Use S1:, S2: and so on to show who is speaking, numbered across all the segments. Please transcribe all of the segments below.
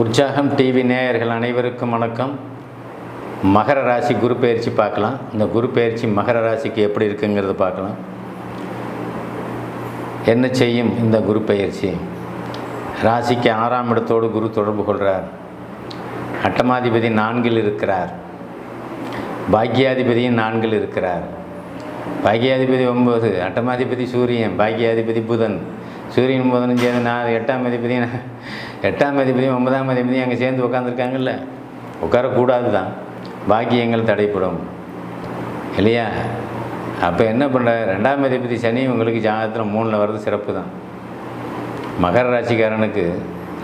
S1: உற்சாகம் டிவி நேயர்கள் அனைவருக்கும் வணக்கம். மகர ராசி குரு பயிற்சி பார்க்கலாம். இந்த குரு பயிற்சி மகர ராசிக்கு எப்படி இருக்குங்கிறத பார்க்கலாம். என்ன செய்யும் இந்த குரு பயிற்சி? ராசிக்கு ஆறாம் இடத்தோடு குரு தொடர்பு கொள்கிறார் அட்டமாதிபதி நான்கில் இருக்கிறார். பாக்கியாதிபதியும் நான்கில் இருக்கிறார். பாக்கியாதிபதி ஒன்பது அட்டமாதிபதி சூரியன் பாக்கியாதிபதி புதன் சூரியன் புதனும் சேர்ந்து நான் எட்டாம் அதிபதி எட்டாம் அதிபதியும் ஒன்பதாம் அதிபதியும் அங்கே சேர்ந்து உட்காந்துருக்காங்கல்ல உட்காரக்கூடாது தான் பாக்கியங்கள் தடைப்படும் இல்லையா? அப்போ என்ன பண்ணுற ரெண்டாம் அதிபதி சனி உங்களுக்கு ஜாதகத்தில் மூணில் வர்றது சிறப்பு தான் மகர ராசிக்காரனுக்கு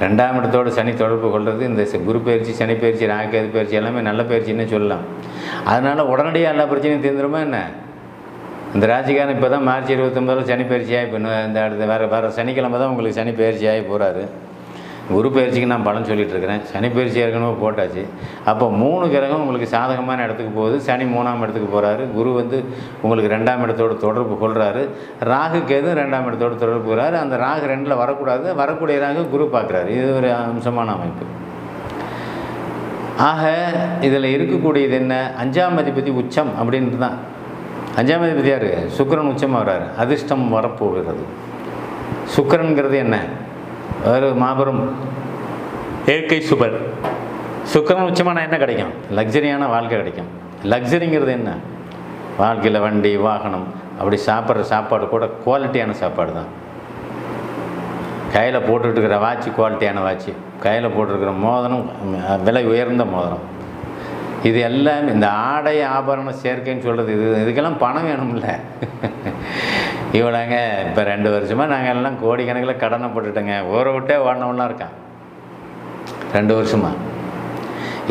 S1: ரெண்டாம் இடத்தோடு சனி தொடர்பு கொள்வது இந்த குரு பயிற்சி சனி பயிற்சி ராகேது பயிற்சி எல்லாமே நல்ல பயிற்சின்னு சொல்லலாம். அதனால் உடனடியாக எல்லா பிரச்சனையும் தீர்ந்துருமா என்ன? இந்த ராசிக்காரன் இப்போ தான் மார்ச் இருபத்தொம்பதில் சனி பயிற்சியாகி இப்போ இந்த அடுத்த வேறு வேறு சனிக்கிழமை தான் உங்களுக்கு சனி பயிற்சியாகி போகிறாரு குரு பயிற்சிக்கு நான் பலன் சொல்லிகிட்டு இருக்கிறேன். சனி பயிற்சி ஏற்கனவே போட்டாச்சு. அப்போ மூணு கிரகம் உங்களுக்கு சாதகமான இடத்துக்கு போகுது. சனி மூணாம் இடத்துக்கு போகிறாரு குரு வந்து உங்களுக்கு ரெண்டாம் இடத்தோடு தொடர்பு கொள்கிறாரு ராகு கேது ரெண்டாம் இடத்தோடு தொடர்பு கொள்கிறாரு அந்த ராகு ரெண்டில் வரக்கூடாது. வரக்கூடிய ராகு குரு பார்க்குறாரு இது ஒரு அம்சமான அமைப்பு. ஆக இதில் இருக்கக்கூடியது என்ன? அஞ்சாம் அதிபதி உச்சம் அப்படின்ட்டு தான் அஞ்சாம் அதிபதி யார்? சுக்கிரன் உச்சம் அதிர்ஷ்டம் வரப்போகிறது. சுக்கிரன்கிறது என்ன? ஒரு மாபெரும் இயற்கை சுபர். சுக்கிரன் உச்சமான என்ன கிடைக்கும்? லக்ஸரியான வாழ்க்கை கிடைக்கும். லக்ஸரிங்கிறது என்ன? வாழ்க்கையில் வண்டி வாகனம் அப்படி சாப்பிட்ற சாப்பாடு கூட குவாலிட்டியான சாப்பாடு தான். கையில் போட்டுட்ருக்கிற வாட்சி குவாலிட்டியான வாட்சி. கையில் போட்டிருக்கிற மோதனம் விலை உயர்ந்த மோதிரம் இது எல்லாம் இந்த ஆடை ஆபரணம் சேர்க்கைன்னு சொல்கிறது இது இதுக்கெல்லாம் பணம் வேணும்ல. இவ்வளோங்க இப்போ ரெண்டு வருஷமாக நாங்கள் எல்லாம் கோடிக்கணக்கில் கடனை போட்டுட்டோங்க. ஊரை விட்டே ஓடினவன்லாம் இருக்கான். ரெண்டு வருஷமாக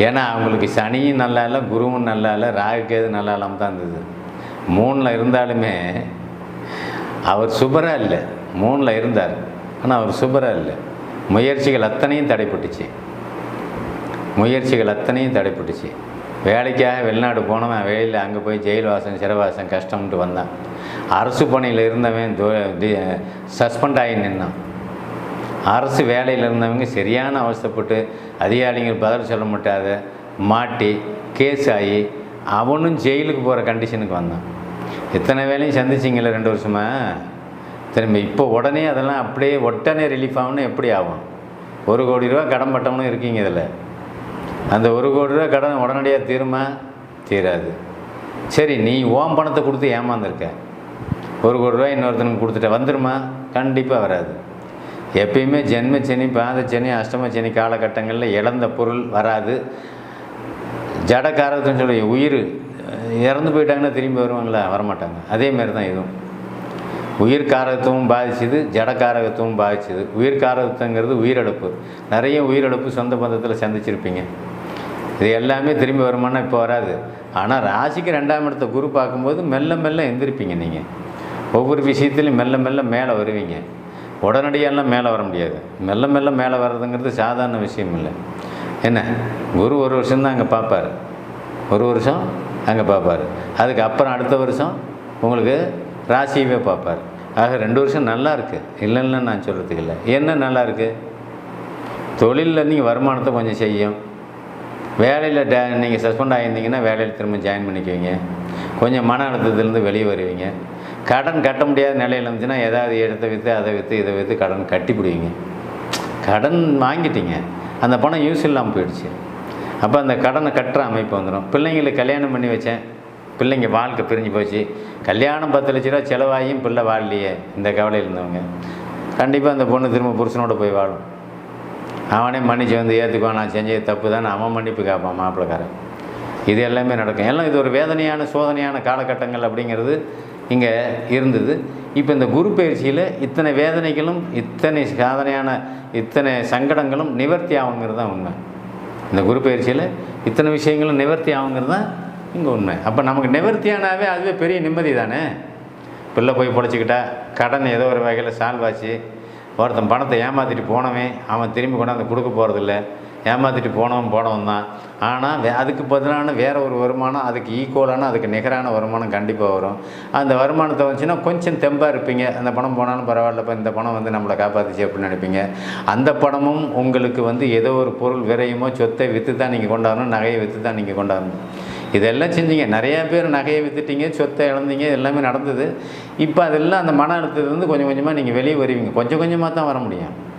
S1: ஏன்னா அவங்களுக்கு சனியும் நல்லா இல்லை குருவும் நல்லா இல்லை ராகுக்கேது நல்லா இல்லாமல் தான் இருந்தது. மூணில் இருந்தாலுமே அவர் சுபராக இல்லை. மூணில் இருந்தார். ஆனால் அவர் சுபராக இல்லை. முயற்சிகள் அத்தனையும் தடைப்பட்டுச்சு. முயற்சிகள் அத்தனையும் தடைப்பட்டுச்சு. வேலைக்காக வெளிநாடு போனவன் வேலையில் அங்கே போய் ஜெயில் வாசம் சிறைவாசம் கஷ்டம்ட்டு வந்தான். அரசு பணியில் இருந்தவன் சஸ்பெண்ட் ஆகி நின்னான். அரசு வேலையில் இருந்தவங்க சரியான அவஸ்தைப்பட்டு அதிகாரிகள் பதில் சொல்ல முடியாத மாட்டி கேஸ் ஆகி அவனும் ஜெயிலுக்கு போகிற கண்டிஷனுக்கு வந்தான். இத்தனை வேலையும் சந்திச்சிங்களே ரெண்டு வருஷமாக திரும்ப இப்போ உடனே அதெல்லாம் அப்படியே உடனே ரிலீஃப் ஆகணும் எப்படி ஆகும்? ஒரு கோடி ரூபா கடன் பட்டவனும் இருக்கீங்க இதில். அந்த ஒரு கோடி ரூபா கடன் உடனடியாக தீருமா? தீராது. சரி நீ ஓம் பணத்தை கொடுத்து ஏமாந்துருக்க. ஒரு கோடி ரூபாய் இன்னொருத்தனுக்கு கொடுத்துட்ட வந்துடுமா கண்டிப்பாக வராது. எப்பயுமே ஜென்மச்சனி பாதச்சனி அஷ்டமச்சனி காலகட்டங்களில் இழந்த பொருள் வராது. ஜடக்காரத்துன்னு சொல்லி உயிர். இறந்து போயிட்டாங்கன்னா திரும்பி வருவாங்களா? வரமாட்டாங்க. அதே மாதிரி தான் இதுவும். உயிர் காரகத்துவம் பாதிச்சுது ஜடக்காரகத்துவம் பாதிச்சுது. உயிர் காரகத்துவங்கிறது உயிரிழப்பு. நிறைய உயிரிழப்பு சொந்த பந்தத்தில் சந்திச்சிருப்பீங்க. இது எல்லாமே திரும்பி வருமானா இப்போ வராது. ஆனால் ராசிக்கு ரெண்டாம் இடத்த குரு பார்க்கும்போது மெல்ல மெல்ல எந்திரிப்பீங்க நீங்கள் ஒவ்வொரு விஷயத்துலையும் மெல்ல மெல்ல மேலே வருவீங்க. உடனடியெல்லாம் மேலே வர முடியாது. மெல்ல மெல்ல மேலே வர்றதுங்கிறது சாதாரண விஷயம் இல்லை. என்ன? குரு ஒரு வருஷம்தான் அங்கே பார்ப்பார். ஒரு வருஷம் அங்கே பார்ப்பார். அதுக்கு அப்புறம் அடுத்த வருஷம் உங்களுக்கு ராசியவே பார்ப்பார். ஆக ரெண்டு வருஷம் நல்லா இருக்குது இல்லைன்னு நான் சொல்கிறதுக்கு இல்லை. என்ன நல்லா இருக்குது தொழிலில் நீங்கள் வருமானத்தை கொஞ்சம் செய்யும். வேலையில் டே நீங்கள் சஸ்பெண்ட் ஆகியிருந்தீங்கன்னா வேலையில் திரும்ப ஜாயின் பண்ணிக்குவீங்க. கொஞ்சம் மன அழுத்தத்துலேருந்து வெளியே வருவீங்க. கடன் கட்ட முடியாத நிலையில் இருந்துச்சுன்னா ஏதாவது இடத்த விற்று அதை விற்று இதை விற்று கடன் கட்டி பிடிவீங்க கடன் வாங்கிட்டீங்க. அந்த பணம் யூஸ் இல்லாமல் போயிடுச்சு. அப்போ அந்த கடனை கட்டுற அமைப்பு வந்துடும் பிள்ளைங்களுக்கு கல்யாணம் பண்ணி வச்சேன். பிள்ளைங்க வாழ்க்கை பிரிஞ்சு போச்சு. கல்யாணம் பத்து லட்ச ரூபா செலவாகியும் பிள்ளை வாழலையே. இந்த கவலையில் இருந்தவங்க. கண்டிப்பாக அந்த பொண்ணு திரும்ப புருஷனோட போய் வாழும். அவனே மன்னிச்சு வந்து ஏற்றுக்குவான் நான் செஞ்சது தப்பு தான் அவன் மன்னிப்பு கேட்பான் மாப்பிள்ளைக்காரன். இது எல்லாமே நடக்கும். எல்லாம் இது ஒரு வேதனையான சோதனையான காலகட்டங்கள் அப்படிங்கிறது இங்கே இருந்தது. இப்போ இந்த குரு பயிற்சியில் இத்தனை வேதனைகளும் இத்தனை சாதனையான இத்தனை சங்கடங்களும் நிவர்த்தி ஆகுங்கிறது தான் உண்மை. இந்த குரு பயிற்சியில் இத்தனை விஷயங்களும் நிவர்த்தி ஆகுங்கிறது தான் இங்கே உண்மை. அப்போ நமக்கு நிவர்த்தியானாவே அதுவே பெரிய நிம்மதி தானே? பிள்ளை போய் பொழைச்சிக்கிட்டா கடன் ஏதோ ஒரு வகையில் சால்வாச்சு ஒருத்தன் பணத்தை ஏமாற்றிட்டு போனவன் அவன் திரும்பி கொண்டாந்து கொடுக்க போகிறதில்ல ஏமாற்றிட்டு போனவன் போனவன் தான். ஆனால் வே அதுக்கு பதிலான வேற ஒரு வருமானம் அதுக்கு ஈக்குவலான அதுக்கு நிகரான வருமானம் கண்டிப்பாக வரும். அந்த வருமானத்தை வந்துச்சுன்னா கொஞ்சம் தெம்பாக இருப்பீங்க. அந்த பணம் போனாலும் பரவாயில்லப்பா இந்த பணம் வந்து நம்மளை காப்பாற்றுச்சு அப்படின்னு நினைப்பீங்க. அந்த பணமும் உங்களுக்கு வந்து ஏதோ ஒரு பொருள் விரையுமோ சொத்தை விற்று தான் நீங்கள் கொண்டாடணும் நகையை விற்று தான் நீங்கள் கொண்டாடணும் இதெல்லாம் செஞ்சீங்க. நிறையா பேர் நகையை விற்றுட்டீங்க சொத்தை இழந்தீங்க எல்லாமே நடந்தது. இப்போ அதெல்லாம் அந்த மன அழுத்தத்துலேருந்து கொஞ்சம் கொஞ்சமாக நீங்கள் வெளியே வருவீங்க. கொஞ்சம் கொஞ்சமாக தான் வர முடியும்.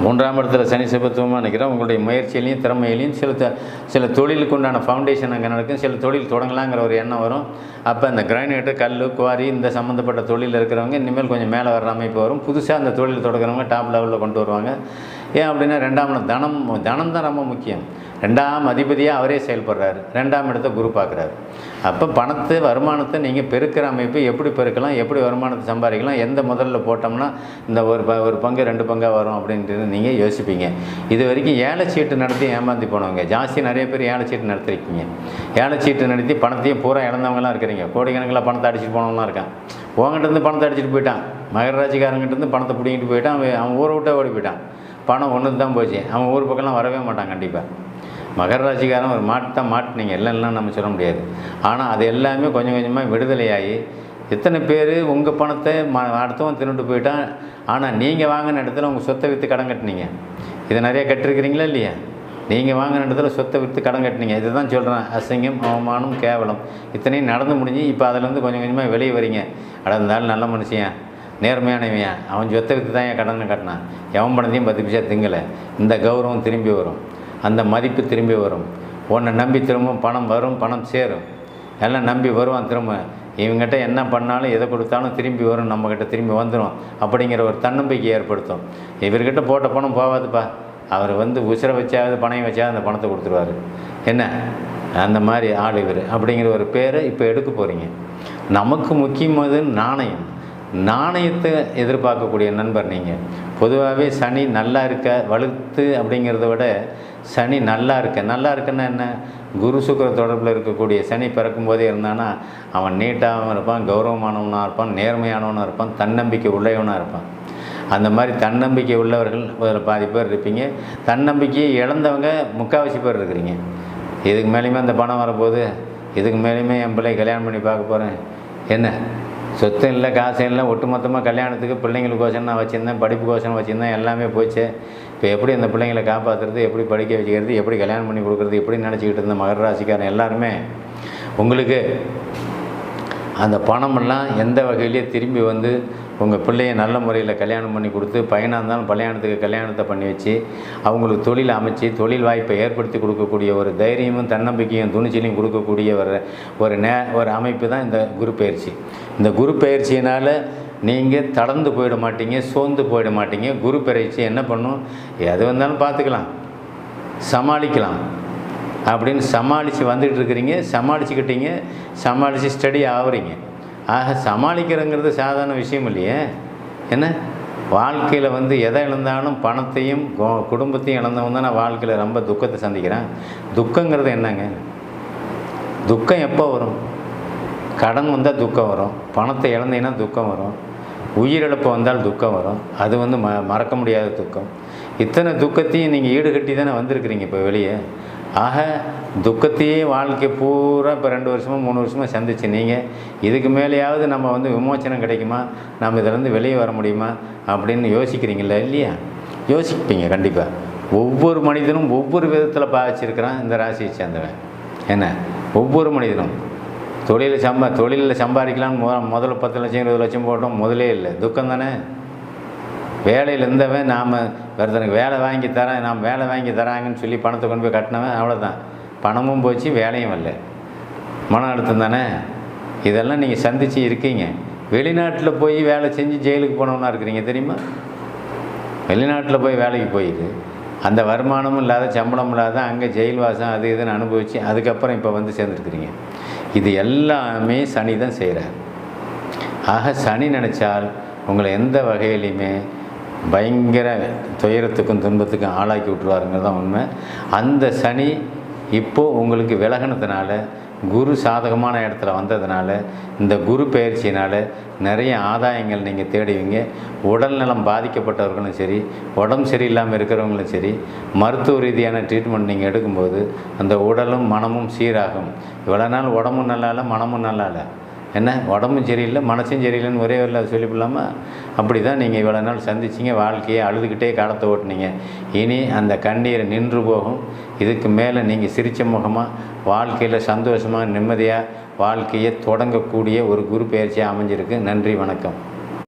S1: மூன்றாம் இடத்துல சனி சிபத்துவமாக நினைக்கிறேன். உங்களுடைய முயற்சியிலையும் திறமையிலையும் சில த- சில தொழிலுக்கு உண்டான ஃபவுண்டேஷன் அங்கே நடக்கும். சில தொழில் தொடங்கலாங்கிற ஒரு எண்ணம் வரும். அப்போ அந்த கிரானைட்டு கல் குவாரி இந்த சம்மந்தப்பட்ட தொழிலில் இருக்கிறவங்க இனிமேல் கொஞ்சம் மேலே வர்ற அமைப்பு வரும். புதுசாக அந்த தொழில் தொடங்குறவங்க டாப் லெவலில் கொண்டு வருவாங்க. ஏன் அப்படின்னா ரெண்டாம் தனம். தனம் தான் ரொம்ப முக்கியம். ரெண்டாம் அதிபதியாக அவரே செயல்படுறாரு. ரெண்டாம் இடத்த குரு பார்க்குறாரு. அப்போ பணத்தை வருமானத்தை நீங்கள் பெருக்கிற அமைப்பு எப்படி பெருக்கலாம் எப்படி வருமானத்தை சம்பாதிக்கலாம் எந்த முதல்ல போட்டோம்னா இந்த ஒரு ப ஒரு பங்கு ரெண்டு பங்காக வரும் அப்படின்றது நீங்கள் யோசிப்பீங்க. இது வரைக்கும் ஏழை சீட்டு நடத்தி ஏமாந்தி போனவங்க ஜாஸ்தி நிறைய பேர் ஏழை சீட்டு நடத்திருக்கீங்க. ஏழை சீட்டு நடத்தி பணத்தையும் பூரா இழந்தவங்களாம் இருக்கிறீங்க. கோடிக்கணக்கில் பணத்தை அடிச்சிட்டு போனவங்களாம் இருக்கான் உங்ககிட்ட இருந்து பணத்தை அடிச்சிட்டு போயிட்டான். மகராஜிக்காரங்கிட்டருந்து பணத்தை பிடிங்கிட்டு போயிட்டான். அவன் அவன் ஊரை விட்டே ஓடி போயிட்டான். பணம் ஒன்று தான் போச்சு. அவன் ஊர் பக்கம்லாம் வரவே மாட்டான் கண்டிப்பாக மகர ராசிக்காரன் ஒரு மாட்டு தான் மாட்டினீங்க இல்லைன்னா நம்ம சொல்ல முடியாது. ஆனால் அது எல்லாமே கொஞ்சம் கொஞ்சமாக விடுதலையாகி எத்தனை பேர் உங்கள் பணத்தை ம அடுத்தவன் திருட்டு போயிட்டான் ஆனால் நீங்கள் வாங்கின இடத்துல உங்கள் சொத்தை விற்று கடன் கட்டினீங்க. இதை நிறையா கட்டிருக்கிறீங்களா இல்லையா? நீங்கள் வாங்கின இடத்துல சொத்தை விற்று கடன் கட்டினீங்க. இதை தான் சொல்கிறேன் அசிங்கம் அவமானம் கேவலம் இத்தனையும் நடந்து முடிஞ்சு இப்போ அதிலேருந்து கொஞ்சம் கொஞ்சமாக வெளியே வரீங்க. அட இருந்தாலும் நல்ல மனுஷன் நேர்மையானவன் அவன் சொத்தை விற்று தான் என் கடன் கட்டினான். எவன் பணத்தையும் பத்து பைசா திங்கலை. இந்த கௌரவம் திரும்பி வரும். அந்த மதிப்பு திரும்பி வரும். உன்னை நம்பி திரும்ப பணம் வரும் பணம் சேரும். எல்லாம் நம்பி வருவான் திரும்ப. இவங்ககிட்ட என்ன பண்ணாலும் எதை கொடுத்தாலும் திரும்பி வரும் நம்மக்கிட்ட திரும்பி வந்துடும் அப்படிங்கிற ஒரு தன்னம்பிக்கை ஏற்படுத்தும். இவர்கிட்ட போட்ட பணம் போகாதுப்பா. அவர் வந்து உசிரை வச்சாவது பணையம் வச்சாவது அந்த பணத்தை கொடுத்துருவாரு. என்ன? அந்த மாதிரி ஆள் இவர். அப்படிங்கிற ஒரு பேரை இப்போ எடுக்க போகிறீங்க நமக்கு முக்கியமானது நாணயம். நாணயத்தை எதிர்பார்க்கக்கூடிய நண்பர் நீங்கள் பொதுவாகவே சனி நல்லா இருக்க வலுத்து அப்படிங்கிறத விட சனி நல்லா இருக்க. நல்லா இருக்குன்னா என்ன? குரு சுக்கிர தொடர்பில் இருக்கக்கூடிய சனி பிறக்கும் போதே இருந்தானா அவன் நீட்டாகவும் இருப்பான் கௌரவமானவனாக இருப்பான் நேர்மையானவனாக இருப்பான் தன்னம்பிக்கை உள்ளவனாக இருப்பான். அந்த மாதிரி தன்னம்பிக்கை உள்ளவர்கள் ஒரு பாதி பேர் இருப்பீங்க. தன்னம்பிக்கையை இழந்தவங்க முக்கால்வாசி பேர் இருக்கிறீங்க. இதுக்கு மேலேயுமே அந்த பணம் வரப்போகுது. இதுக்கு மேலேயுமே என் பிள்ளை கல்யாணம் பண்ணி பார்க்க போகிறேன் என்ன? சொத்து இல்லை காசு இல்லை ஒட்டுமொத்தமாக கல்யாணத்துக்கு பிள்ளைங்களுக்கோசம் நான் வச்சுருந்தேன் படிப்பு படிப்புக்கோசரம் வச்சுருந்தேன் எல்லாமே போச்சு. இப்போ எப்படி அந்த பிள்ளைங்களை காப்பாற்றுறது எப்படி படிக்க வச்சுக்கிறது எப்படி கல்யாணம் பண்ணி கொடுக்குறது எப்படி நினச்சிக்கிட்டு இருந்த மகர ராசிக்காரன் எல்லாருமே உங்களுக்கு அந்த பணமெல்லாம் எந்த வகையிலேயே திரும்பி வந்து உங்கள் பிள்ளைய நல்ல முறையில் கல்யாணம் பண்ணி கொடுத்து பையனாக இருந்தாலும் கல்யாணத்துக்கு கல்யாணத்தை பண்ணி வச்சு அவங்களுக்கு தொழில் அமைச்சு தொழில் வாய்ப்பை ஏற்படுத்தி கொடுக்கக்கூடிய ஒரு தைரியமும் தன்னம்பிக்கையும் துணிச்சலையும் கொடுக்கக்கூடிய ஒரு ஒரு நே ஒரு அமைப்பு தான் இந்த குரு பயிற்சி. இந்த குரு பயிற்சியினால் நீங்கள் தளர்ந்து போயிட மாட்டீங்க சோர்ந்து போயிட மாட்டீங்க. குரு பயிற்சி என்ன பண்ணும்? எது வந்தாலும் பார்த்துக்கலாம். சமாளிக்கலாம். அப்படின்னு சமாளித்து வந்துட்டு இருக்கிறீங்க சமாளிச்சுக்கிட்டீங்க சமாளித்து ஸ்டடி ஆகுறீங்க. ஆக சமாளிக்கிறங்கிறது சாதாரண விஷயம் இல்லையே. என்ன? வாழ்க்கையில் வந்து எதை இழந்தாலும் பணத்தையும் குடும்பத்தையும் இழந்தவன் தான் நான் வாழ்க்கையில் ரொம்ப துக்கத்தை சந்திக்கிறேன். துக்கங்கிறது என்னங்க? துக்கம் எப்போ வரும்? கடன் வந்தால் துக்கம் வரும். பணத்தை இழந்தீங்கன்னா துக்கம் வரும். உயிரிழப்பு வந்தால் துக்கம் வரும். அது வந்து ம மறக்க முடியாத துக்கம். இத்தனை துக்கத்தையும் நீங்கள் ஈடுகட்டி தானே வந்திருக்கிறீங்க இப்போ வெளியே. ஆக துக்கத்தையே வாழ்க்கை பூரா இப்போ ரெண்டு வருஷமாக மூணு வருஷமாக சந்திச்சு நீங்கள் இதுக்கு மேலேயாவது நம்ம வந்து விமோச்சனம் கிடைக்குமா? நம்ம இதிலேருந்து வெளியே வர முடியுமா? அப்படின்னு யோசிக்கிறீங்களா இல்லையா? யோசிப்பீங்க கண்டிப்பாக ஒவ்வொரு மனிதனும் ஒவ்வொரு விதத்தில் பாதிச்சிருக்கிறான் இந்த ராசியை சேர்ந்தவன். என்ன? ஒவ்வொரு மனிதனும். தொழிலில் சம்பா தொழிலில் சம்பாதிக்கலாம்னு முத முதல்ல பத்து லட்சம் இருபது லட்சம் போட்டோம் முதலே இல்லை. துக்கம் தானே வேலையில் இருந்தவன் நாம் ஒருத்தனுக்கு வேலை வாங்கி தரேன் நாம் வேலை வாங்கி தராங்கன்னு சொல்லி பணத்தை கொண்டு போய் கட்டினவன் அவ்வளோதான் பணமும் போச்சு வேலையும் வரல மன அழுத்தம் தானே? இதெல்லாம் நீங்கள் சந்தித்து இருக்கீங்க. வெளிநாட்டில் போய் வேலை செஞ்சு ஜெயிலுக்கு போனவனா இருக்கிறீங்க தெரியுமா? வெளிநாட்டில் போய் வேலைக்கு போயிடுது அந்த வருமானமும் இல்லாத சம்பளம் இல்லாத அங்கே ஜெயில் வாசம் அது இதுன்னு அனுபவித்து அதுக்கப்புறம் இப்போ வந்து சேர்ந்துருக்குறீங்க. இது எல்லாமே சனி தான் செய்கிறார் ஆக சனி நினச்சால் உங்களை எந்த வகையிலையுமே பயங்கர துயரத்துக்கும் துன்பத்துக்கும் ஆளாக்கி விட்டுருவாருங்கிறது தான் உண்மை. அந்த சனி இப்போது உங்களுக்கு விலகினதுனால குரு சாதகமான இடத்துல வந்ததுனால இந்த குரு பயிற்சியினால் நிறைய ஆதாயங்கள் நீங்கள் தேடுவீங்க. உடல்நலம் பாதிக்கப்பட்டவர்களும் சரி உடம்பு சரியில்லாமல் இருக்கிறவங்களும் சரி மருத்துவ ரீதியான ட்ரீட்மெண்ட் நீங்கள் எடுக்கும்போது அந்த உடலும் மனமும் சீராகும். இவ்வளோ நாள் உடம்பும் நல்லா இல்லை மனமும் நல்லா இல்லை என்ன? உடம்பும் சரியில்லை மனசும் சரியில்லைன்னு ஒரே வரல சொல்லிவிடலாமா? அப்படி தான் நீங்கள் இவ்வளோ நாள் சந்திச்சிங்க வாழ்க்கையை அழுதுகிட்டே காலத்தை ஓட்டுனீங்க. இனி அந்த கண்ணீர் நின்று போகும். இதுக்கு மேலே நீங்கள் சிரித்த முகமாக வாழ்க்கையில் சந்தோஷமாக நிம்மதியாக வாழ்க்கையை தொடங்கக்கூடிய ஒரு குரு பயிற்சியாக அமைஞ்சிருக்கு. நன்றி வணக்கம்.